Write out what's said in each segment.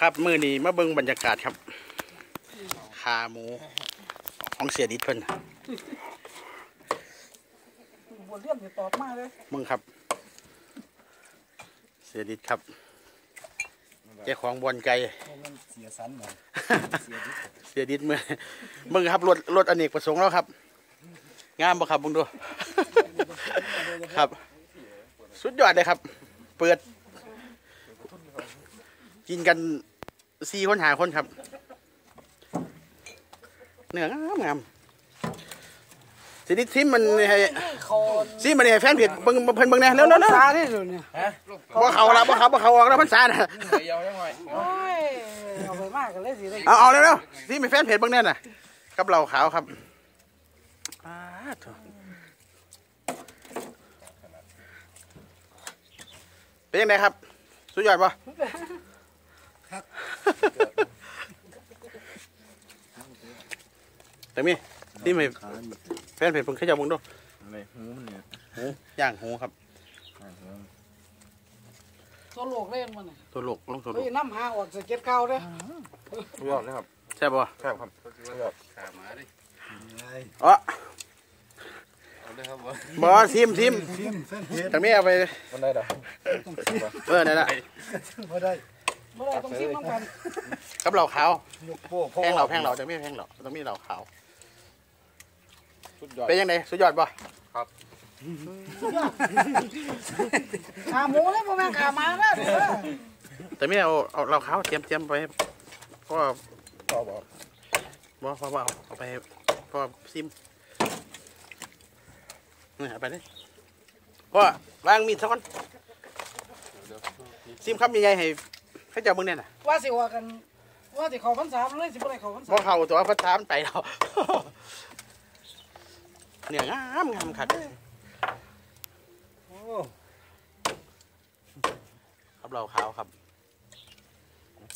ครับมือนี้มาเบิ่งบรรยากาศครับขาหมูของเสียดิดเพิ่นบทเรียนสิตอบมาเลยมึงครับ เสียดิดครับเจ้าของบอลไก่มันเสียสันหมดเสียดิเสียดิดมือมึงครับรถรถอเนกประสงค์แล้วครับ งามปะครับมึงดู ครับ สุดยอดเลยครับ เปิด กินกันสี่คนหาคนครับ เนื้องามงามสิดิทิมมันให้เขาซิมันให้แฟนเพจเบิ่งเพิ่นเบิ่งแหน่เร็วๆๆตาที่สุดเนี่ยบ่เขาละบ่เขาบ่เขาออกแล้วพรรษาน่ะเยาวยังไงโอ้ยเอาไปมากกันเลยสิได้เอาเอาเร็วๆซิมีแฟนเพจเบิ่งแน่น่ะกับเราขาวครับอ้าโถ่เป็นยังไงครับ สุดยอดป่ะ แต่มีที่มีแฟนเพจเพิ่งขยับมึงดูอะไรหูมันเนี่ยหูย่างหูครับตัวโลกเล่นมันน่ะตัวลูกลงตัวลูเฮ้ยกน้ำหาออกสเก็ตเก่าเด้อสุดยอดเลยครับใช่ป่ะแซ่บครับสุดยอดขาหมาดิอ๋อเอาเลยครับผมบอซิมซิมทางนี้เอาไปมันได้ดอกเออนั่นแหละไม่ได้ เมื่อไรต้องซิมน้ำกันกับเหล่าขาวยกโป้แพงเหล่าแพงเหล่าจะไม่แพงเหล่าต้องมีเหล่าขาวสุดยอดเป็นยังไงสุดยอดป่ะขาหมูเลยพ่อแม่นขาหมาแล้วเด้อแต่ไม่เอาเอาเหล่าขาวเตรียมเตรียมไปเพราะว่าพ่อบอกบ่เพราะว่าเอาเอาไปเพราะว่าซิมนี่เอาไปเลยเพราะว่าวางมีดสักคนซิมคำใหญ่ๆให้ ให้เจ้ามึงเนี่ยน่ะว่าสิว่ากัน ว่าสิเขาพรรษาเลยสิบ่ได้เขาพรรษาบ่เข้าตัวพระทามไปแล้วเนี่ยงามงามขัดโอ้ครับเราขาวครับ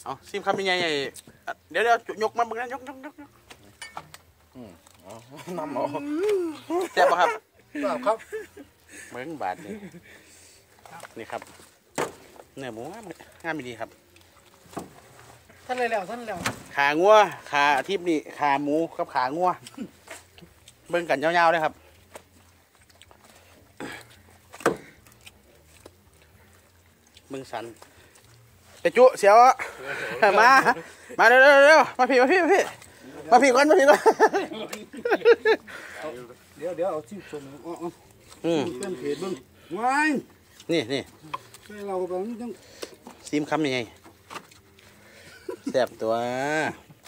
เอาซิมคำยังไงไอ้อะเดี๋ยวเดี๋ยวยกมาบึงนะยกยกยกยกน้ำหมอแซ่บปะครับครับครับเบิ้งบาทนี่นี่ครับ เนื้อหมูงามงามดีครับ ท่านเลยแล้วท่านแล้วขางัวขาทิพย์นี่ขาหมูกับขางัวเบิ้งกันยาวๆเลยครับเบิ้งสันไปจุเสียวอะมา มาเร็วๆเร็วๆมาพี่มาพี่มาพี่มาพี่ก่อนมาพี่ก่อนเดี๋ยวเดี๋ยวเอาที่ชมอ๋ออืมเป็นเพจเบิ้งวายนี่นี่ใช่เราแบบนี้ต้องซิมคำยังไง แซ่บตัว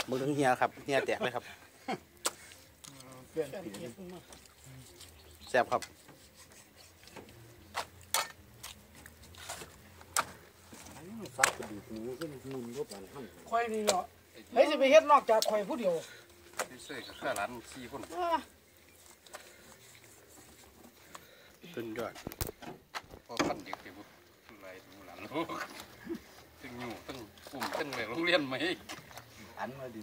มึงถึงเฮียครับเฮียแตกเลยครับเปลี่ยนแซ่บครับซักกระดูกหมูก็มุนก็ปานหั่นข่อยนี่เนาะเฮ้ยสิไปเฮ็ดนอกจากข่อยผู้เดียวที่เซ่กับข้าร้านสี่คนอ่าสุดยอดพอพันเด็กเดี๋ยวไรดูหลังลูก ตึงอยู่ตึงปุ่มตึงในโรงเรียนไหมอันมาดี